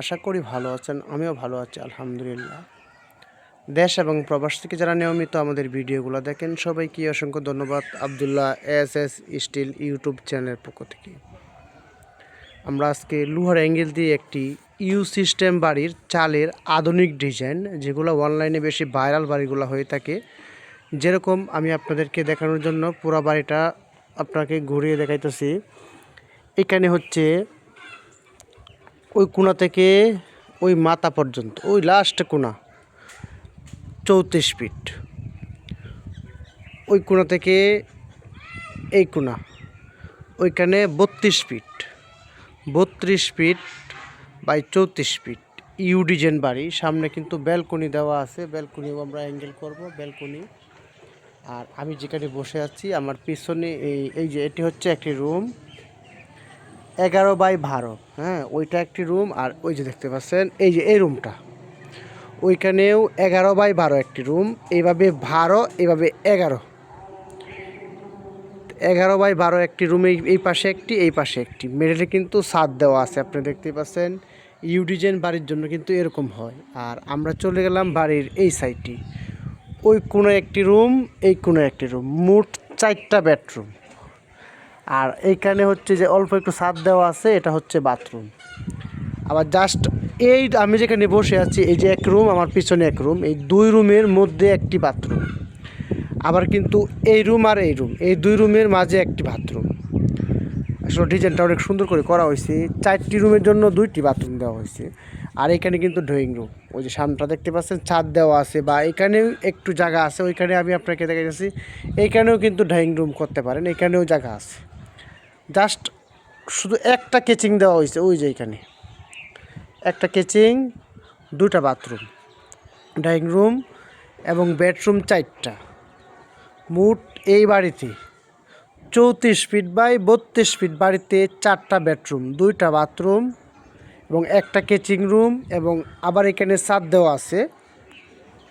আশা করি ভালো আছেন, আমিও ভালো আছি, আলহামদুলিল্লাহ। দেশ এবং প্রবাস থেকে যারা নিয়মিত আমাদের ভিডিওগুলো দেখেন, সবাইকে অসংখ্য ধন্যবাদ Abdullah S S steel YouTube চ্যানেলের পক্ষ থেকে। আমরা আজকে লোহার অ্যাঙ্গেল দিয়ে একটি ইউ সিস্টেম বাড়ির চালের আধুনিক ডিজাইন, যেগুলো অনলাইনে বেশি ভাইরাল বাড়িগুলো হয়ে থাকে। যেরকম আমি আপনাদেরকে দেখানোর জন্য পুরো বাড়িটা আপনাকে ঘুরিয়ে দেখাইতেছি। এখানে হচ্ছে ওই কোনা থেকে ওই মাথা পর্যন্ত, ওই লাস্ট কোনা, চৌত্রিশ ফিট ওই কোণা থেকে এই কোণা ওইখানে বত্রিশ ফিট বত্রিশ ফিট বাই চৌত্রিশ ফিট ইউ ডিজাইন বাড়ি, সামনে কিন্তু ব্যালকনি দেওয়া আছে। ব্যালকনিও আমরা অ্যাঙ্গেল করব ব্যালকনি আর আমি যেখানে বসে আছি, আমার পিছনে এই এই যে এটি হচ্ছে একটি রুম এগারো বাই বারো। হ্যাঁ ওইটা একটি রুম আর ওই যে দেখতে পাচ্ছেন, এই যে এই রুমটা ওইখানেও এগারো বাই বারো একটি রুম এইভাবে বারো, এইভাবে এগারো। এগারো বাই বারো একটি রুম এই পাশে একটি, এই পাশে একটি। মেডেলে কিন্তু ছাদ দেওয়া আছে, আপনি দেখতে পাচ্ছেন। ইউ ডিজাইন বাড়ির জন্য কিন্তু এরকম হয়। আর আমরা চলে গেলাম বাড়ির এই সাইডটি ওই কোনো একটি রুম এই কোনো একটি রুম মোট চারটা বেডরুম আর এইখানে হচ্ছে যে অল্প একটু ছাদ দেওয়া আছে, এটা হচ্ছে বাথরুম। আবার জাস্ট এই আমি যেখানে বসে আছি, এই যে এক রুম, আমার পিছনে এক রুম, এই দুই রুমের মধ্যে একটি বাথরুম। আবার কিন্তু এই রুম আর এই রুম, এই দুই রুমের মাঝে একটি বাথরুম। আসলে ডিজাইনটা অনেক সুন্দর করে করা হয়েছে, চারটি রুমের জন্য দুইটি বাথরুম দেওয়া হয়েছে। আর এখানে কিন্তু ড্রয়িং রুম, ওই যে সামনেটা দেখতে পাচ্ছেন, ছাদ দেওয়া আছে বা এখানেও একটু জায়গা আছে, ওইখানে আমি আপনাকে দেখে গেছি এইখানেও কিন্তু ড্রয়িং রুম করতে পারেন, এখানেও জায়গা আছে। জাস্ট শুধু একটা কেচিং দেওয়া হয়েছে, ওই যে এখানে। একটা কেচিং দুটা বাথরুম ড্রয়িং রুম এবং বেডরুম চারটা। মোট এই বাড়িতে চৌত্রিশ ফিট বাই বত্রিশ ফিট বাড়িতে চারটা বেডরুম, দুইটা বাথরুম এবং একটা কেচিং রুম এবং আবার এখানে ছাদ দেওয়া আছে।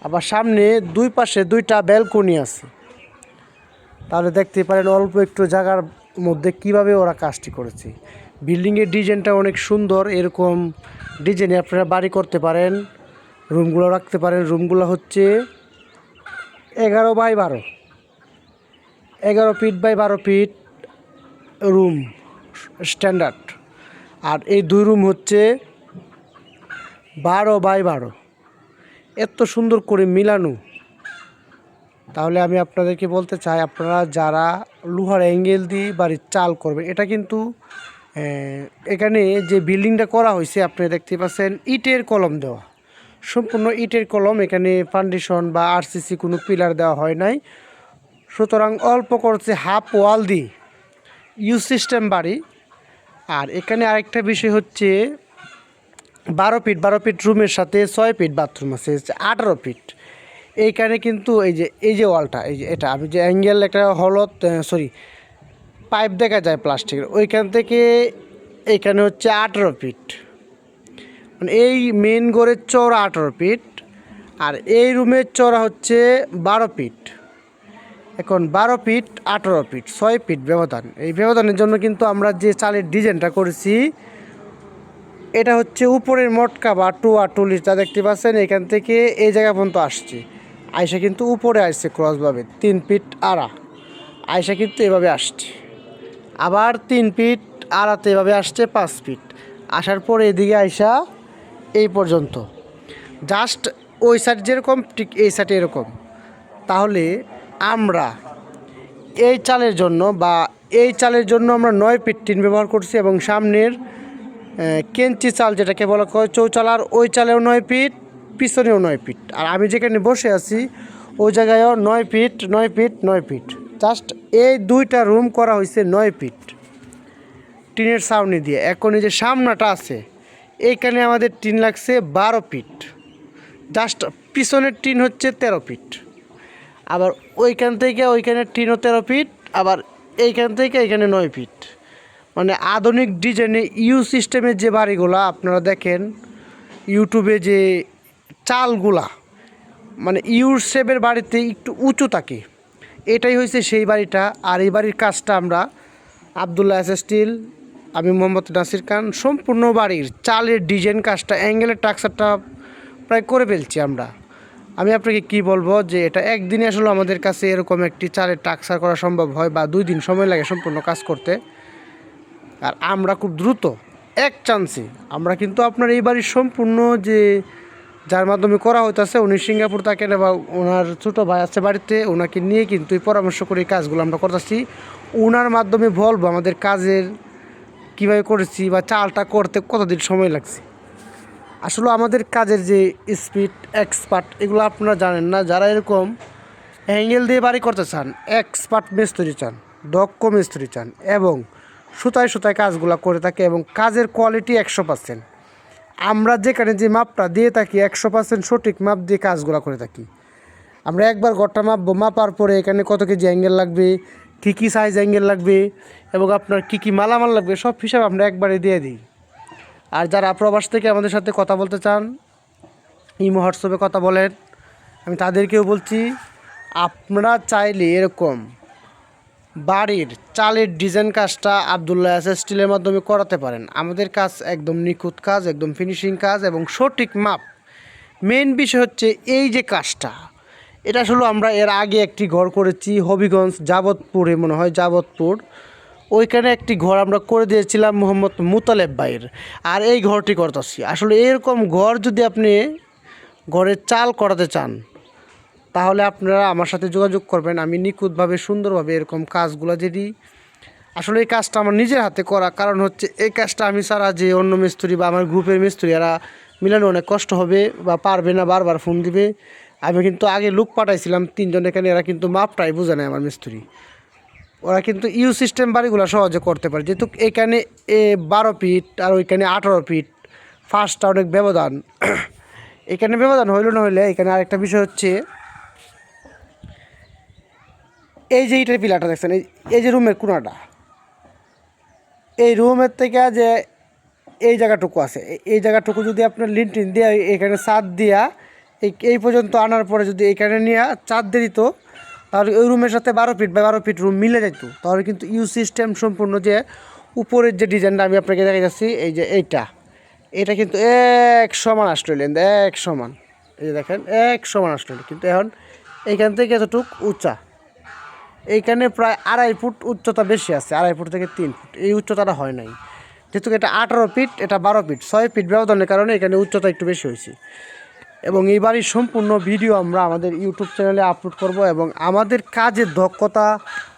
আবার সামনে দুই পাশে দুইটা ব্যালকনি আছে। তাহলে দেখতে পারেন অল্প একটু জায়গার মধ্যে কীভাবে ওরা কাজটি করেছে? বিল্ডিংয়ের ডিজাইনটা অনেক সুন্দর, এরকম ডিজাইনে আপনারা বাড়ি করতে পারেন, রুমগুলো রাখতে পারেন। রুমগুলো হচ্ছে এগারো বাই বারো। এগারো ফিট বাই বারো ফিট রুম, স্ট্যান্ডার্ড। আর এই দুই রুম হচ্ছে বারো বাই বারো। এত সুন্দর করে মিলানো তাহলে আমি আপনাদেরকে বলতে চাই, আপনারা যারা লোহার অ্যাঙ্গেল দিয়ে বাড়ির চাল করবেন, এটা কিন্তু এখানে যে বিল্ডিংটা করা হয়েছে, আপনি দেখতে পাচ্ছেন, ইটের কলম দেওয়া। সম্পূর্ণ ইটের কলম, এখানে ফাউন্ডেশন বা আরসিসি কোনো পিলার দেওয়া হয় নাই। সুতরাং অল্প করছে হাফ ওয়াল দিয়ে। ইউ সিস্টেম বাড়ি। আর এখানে আরেকটা বিষয় হচ্ছে, বারো ফিট বারো ফিট রুমের সাথে ছয় ফিট বাথরুম আছে, আঠারো ফিট এইখানে কিন্তু এই যে এই যে ওয়ালটা, এই যে এটা, আমি যে অ্যাঙ্গেল একটা হলত সরি পাইপ দেখা যায় প্লাস্টিকের ওইখান থেকে এইখানে হচ্ছে আঠেরো ফিট মানে এই মেন ঘরের চওড়া আঠেরো ফিট আর এই রুমের চওড়া হচ্ছে বারো ফিট এখন বারো ফিট আঠেরো ফিট ছয় ফিট ব্যবধান। এই ব্যবধানের জন্য কিন্তু আমরা যে চালের ডিজাইনটা করেছি, এটা হচ্ছে উপরের মটকা বা টুয়া টুলি যা দেখতে পাচ্ছেন, এখান থেকে এই জায়গা পর্যন্ত আসছে। আয়সা কিন্তু উপরে আসছে ক্রসভাবে, তিন ফিট আড়া। আয়সা কিন্তু এভাবে আসছে। আবার তিন ফিট আড়াতে এভাবে আসছে পাঁচ ফিট। আসার পর এদিকে আয়সা এই পর্যন্ত। জাস্ট ওই সাইড যেরকম, ঠিক এই সাইডে এরকম। তাহলে আমরা এই চালের জন্য বা এই চালের জন্য আমরা নয় ফিট টিন ব্যবহার করছি এবং সামনের কেঞ্চি চাল যেটাকে বলা হয়, চৌচালার, ওই চালেও নয় ফিট পিছনেও নয় ফিট। আর আমি যেখানে বসে আছি, ওই জায়গায়ও নয় ফিট নয় ফিট নয় ফিট। জাস্ট এই দুইটা রুম করা হয়েছে নয় ফিট। টিনের ছাউনি দিয়ে। এখন এই যে সামনাটা আছে, এইখানে আমাদের টিন লাগছে বারো ফিট। জাস্ট পিছনের টিন হচ্ছে তেরো ফিট। আবার ওইখান থেকে ওইখানে টিনও তেরো ফিট, আবার এইখান থেকে এখানে নয় ফিট। মানে আধুনিক ডিজাইনে ইউ সিস্টেমের যে বাড়িগুলো, আপনারা দেখেন, ইউটিউবে যে চালগুলা মানে ইউ শেপের বাড়িতে একটু উঁচু থাকে। এটাই হয়েছে সেই বাড়িটা, আর এই বাড়ির কাজটা আমরা আবদুল্লাহ এস স্টিল, আমি মোহাম্মদ নাসির খান, সম্পূর্ণ বাড়ির চালের ডিজাইন কাজটা, অ্যাঙ্গেলের টাক্সারটা প্রায় করে ফেলছি আমরা। আমি আপনাকে কি বলব যে এটা একদিনে আসলে আমাদের কাছে এরকম একটি চালের টাক্সার করা সম্ভব হয় বা দুই দিন সময় লাগে সম্পূর্ণ কাজ করতে। আর আমরা খুব দ্রুত, এক চান্সে আমরা কিন্তু আপনার এই বাড়ির সম্পূর্ণ যে যার মাধ্যমে করা হইতেছে, উনি সিঙ্গাপুর থাকেন বা ওনার ছোটো ভাই আছে বাড়িতে ওনাকে নিয়ে কিন্তু এই পরামর্শ করে কাজগুলো আমরা করতেছি। ওনার মাধ্যমে বলব, আমাদের কাজের কীভাবে করেছি বা চালটা করতে কতদিন সময় লাগছে? আসলে আমাদের কাজের যে স্পিড এক্সপার্ট এগুলো আপনারা জানেন না, যারা এরকম অ্যাঙ্গেল দিয়ে বাড়ি করতে চান এক্সপার্ট মিস্ত্রি চান, দক্ষ মিস্ত্রি চান, এবং সুতায় সুতায় কাজগুলো করে থাকে, এবং কাজের কোয়ালিটি একশো পার্সেন্ট আমরা যেখানে যে মাপটা দিয়ে থাকি, একশো পার্সেন্ট সঠিক মাপ দিয়ে কাজগুলো করে থাকি। আমরা একবার ঘরটা মাপবো, মাপার পরে এখানে কত কেজি অ্যাঙ্গেল লাগবে, কী কী সাইজ অ্যাঙ্গেল লাগবে, এবং আপনার কী কী মালামাল লাগবে, সব হিসাব আমরা একবারে দিয়ে দিই। আর যারা প্রবাস থেকে আমাদের সাথে কথা বলতে চান, ইমো, হোয়াটসঅ্যাপে কথা বলেন, আমি তাদেরকেও বলছি, আপনারা চাইলে এরকম বাড়ির চালের ডিজাইন কাজটা আবদুল্লাহ এস স্টিলের মাধ্যমে করাতে পারেন। আমাদের কাজ একদম নিখুঁত কাজ, একদম ফিনিশিং কাজ এবং সঠিক মাপ। মেন বিষয় হচ্ছে এই যে কাজটা। এটা আসলে আমরা এর আগে একটি ঘর করেছি, হবিগঞ্জ যাবতপুরে মনে হয় যাবতপুর ওইখানে একটি ঘর আমরা করে দিয়েছিলাম মোহাম্মদ মুতালেব ভাইয়ের। আর এই ঘরটি করতেছি। আসলে এরকম ঘর যদি আপনি ঘরের চাল করাতে চান তাহলে আপনারা আমার সাথে যোগাযোগ করবেন। আমি নিখুঁতভাবে, সুন্দরভাবে এরকম কাজগুলো যদি আসলে এই কাজটা আমার নিজের হাতে করা কারণ হচ্ছে এই কাজটা আমি ছাড়া যে অন্য মিস্ত্রি বা আমার গ্রুপের মিস্ত্রি এরা মিলানো অনেক কষ্ট হবে বা পারবে না বারবার ফোন দিবে। আমি কিন্তু আগে লুক পাঠাইছিলাম তিনজন, এখানে এরা কিন্তু মাপটাই বোঝে না আমার মিস্ত্রি। ওরা কিন্তু ইউ সিস্টেম বাড়িগুলো সহজে করতে পারে। যেহেতু এখানে এ বারো ফিট আর ওইখানে আঠারো ফিট, ফার্স্টটা অনেক ব্যবধান। এখানে ব্যবধান হইল না হইলে এখানে আরেকটা বিষয় হচ্ছে এই যে ইটের পিলারটা দেখছেন, এই এই যে রুমের কোনাটা, এই রুমের থেকে যে এই জায়গাটুকু আছে এই- জায়গাটুকু যদি আপনার লিনটিন দিয়ে এখানে চাঁদ দিয়া এই এই পর্যন্ত আনার পরে যদি এখানে নিয়ে চাঁদ দিয়ে দিত, তাহলে ওই রুমের সাথে বারো ফিট বা বারো ফিট রুম মিলে যেত তাহলে কিন্তু ইউ সিস্টেম সম্পূর্ণ যে উপরের যে ডিজাইনটা আমি আপনাকে দেখা যাচ্ছি, এই যে এইটা, এটা কিন্তু এক সমান অস্ট্রেলিয়ান এক সমান। এই যে দেখেন, এক সমান অস্ট্রেলিয়ান কিন্তু এখন এইখান থেকে এতটুক উঁচা। এইখানে প্রায় আড়াই ফুট উচ্চতা বেশি আছে, আড়াই ফুট থেকে তিন ফুট। এই উচ্চতাটা হয় নাই। যেহেতু এটা আঠারো ফিট, এটা বারো ফিট, ছয় ফিট ব্যবধানের কারণে এখানে উচ্চতা একটু বেশি হয়েছে। এবং এই বাড়ির সম্পূর্ণ ভিডিও আমরা আমাদের ইউটিউব চ্যানেলে আপলোড করব এবং আমাদের কাজের দক্ষতা,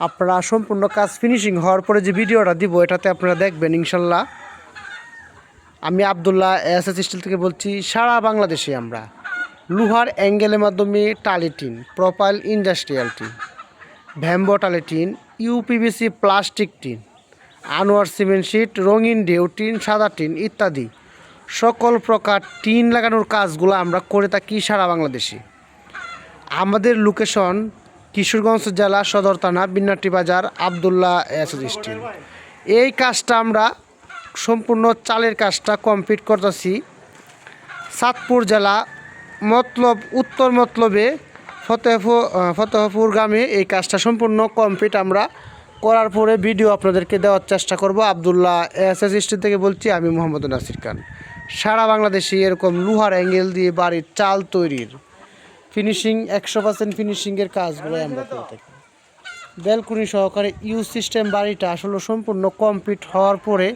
আপনারা সম্পূর্ণ কাজ ফিনিশিং হওয়ার পরে যে ভিডিওটা দিব, এটাতে আপনারা দেখবেন ইনশাল্লাহ। আমি আবদুল্লাহ এস এস স্টিল থেকে বলছি, সারা বাংলাদেশে আমরা লোহার অ্যাঙ্গেলের মাধ্যমে টালিটিন প্রোপাইল ইন্ডাস্ট্রিয়াল টিন। ভ্যাম্বো টালিটিন UPVC plastic tin, Anwar cement sheet, রঙিন ঢেউ টিন, সাদা টিন ইত্যাদি। সকল প্রকার টিন লাগানোর কাজগুলো আমরা করে থাকি সারা বাংলাদেশে। আমাদের লোকেশন কিশোরগঞ্জ জেলা সদর থানা, বিন্নাটি বাজার, আবদুল্লাহ স্টিল এই কাজটা আমরা সম্পূর্ণ চালের কাজটা কমপ্লিট করতেছি। সাতপুর জেলা, মতলব, উত্তর মতলবে ফতেহপুর ফতেহপুর গ্রামে এই কাজটা সম্পূর্ণ কমপ্লিট। আমরা করার পরে ভিডিও আপনাদেরকে দেওয়ার চেষ্টা করব। আবদুল্লাহ এস এস স্টেট থেকে বলছি, আমি মোহাম্মদ নাসির খান। সারা বাংলাদেশে এরকম লোহার অ্যাঙ্গেল দিয়ে বাড়ির চাল তৈরির ফিনিশিং একশো পার্সেন্ট ফিনিশিংয়ের কাজগুলো আমরা করে থাকি। ব্যালকনি সহকারে ইউ সিস্টেম বাড়িটা আসলে সম্পূর্ণ কমপ্লিট হওয়ার পরে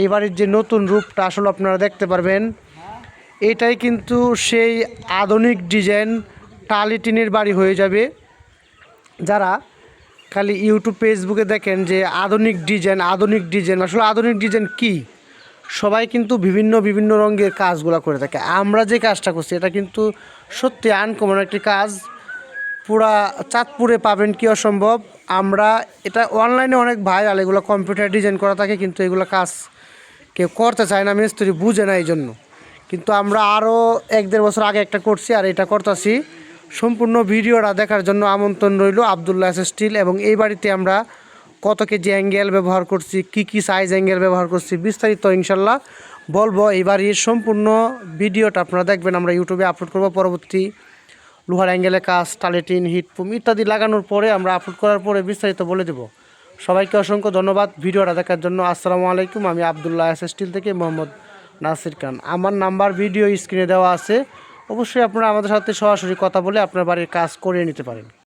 এই বাড়ির যে নতুন রূপটা আসলে আপনারা দেখতে পারবেন। এটাই কিন্তু সেই আধুনিক ডিজাইন টালি টিনের বাড়ি হয়ে যাবে। যারা খালি ইউটিউব ফেসবুকে দেখেন যে আধুনিক ডিজাইন আধুনিক ডিজাইন, আসলে আধুনিক ডিজাইন কি? সবাই কিন্তু বিভিন্ন বিভিন্ন রঙের কাজগুলো করে থাকে। আমরা যে কাজটা করছি, এটা কিন্তু সত্যি আনকমন একটি কাজ। পুরা চাঁদপুরে পাবেন কি অসম্ভব? আমরা এটা অনলাইনে অনেক ভাইরাল এগুলো কম্পিউটার ডিজাইন করা থাকে, কিন্তু এগুলো কাজ কেউ করতে চায় না, মিস্ত্রি বুঝে না এই জন্য কিন্তু আমরা আরও এক দেড় বছর আগে একটা করছি, আর এটা করতেছি। সম্পূর্ণ ভিডিওটা দেখার জন্য আমন্ত্রণ রইল আবদুল্লাহ স্টিল এবং এই বাড়িতে আমরা কত কেজি অ্যাঙ্গেল ব্যবহার করছি, কি কি সাইজ অ্যাঙ্গেল ব্যবহার করছি বিস্তারিত ইনশাল্লাহ বলব। এই বাড়ির সম্পূর্ণ ভিডিওটা আপনারা দেখবেন, আমরা ইউটিউবে আপলোড করব। পরবর্তী লোহার অ্যাঙ্গেলে কাজ, টালেটিন হিটপুম ইত্যাদি লাগানোর পরে আমরা আপলোড করার পরে বিস্তারিত বলে দেব। সবাইকে অসংখ্য ধন্যবাদ ভিডিওটা দেখার জন্য। আসসালামু আলাইকুম। আমি আবদুল্লাহ এস স্টিল থেকে মোহাম্মদ নাসির খান। আমার নাম্বার ভিডিও স্ক্রিনে দেওয়া আছে। অবশ্যই আপনারা আমাদের সাথে সরাসরি কথা বলে আপনার বাড়ির কাজ করিয়ে নিতে পারেন।